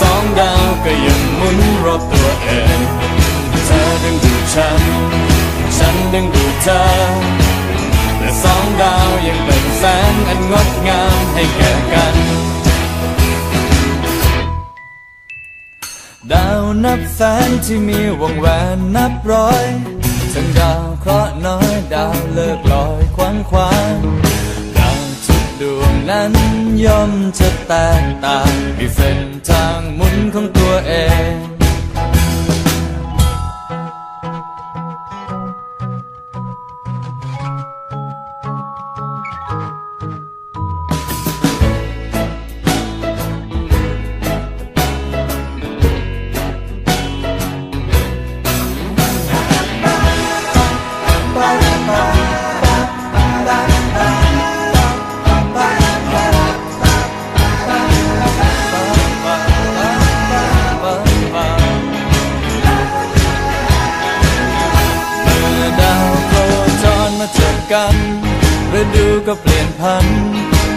สองดาวก็ยังหมุนรอบตัวเองเธอดึงดูดฉัน ฉันดึงดูดเธอแต่สองดาวยังเป็นแสงอันงดงามให้แก่กัน ดาวนับแสนที่มีวงแหวนนับร้อย ทั้งดาวเคราะห์น้อยดาวเลิกลอยควันควางดาวทุกดวง นั้นย่อมจะแตกต่างมีเส้นทาง กันฤดูก็เปลี่ยนพัน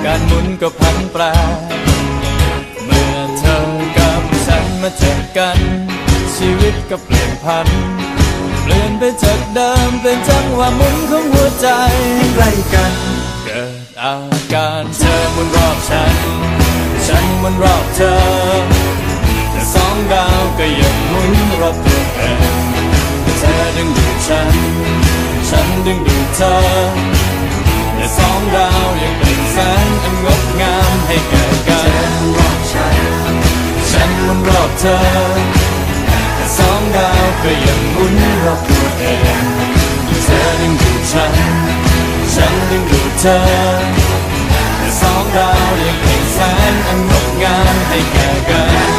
การหมุนก็พันแปร เมื่อเธอกับฉันมาเจอกัน ชีวิตก็เปลี่ยนพัน เปลี่ยนไปจากเดิมเป็นจังหวะหมุนของหัวใจใกล้กัน เกิดอาการเธอหมุนรอบฉัน ฉันหมุนรอบเธอแต่สองดาวก็ยังหมุนรอบ ดึงดูดเธอแต่สองดาวยังเป็นแสงอันงดงามให้แก่กันฉันรอบฉันฉันมุนรอบเธอแต่สองดาวก็ยังหมุนรอบตัวเองเธอดึงดูดฉันฉันดึงดูดเธอแต่สองดาวยังเป็นแสงอันงดงามให้แก่กัน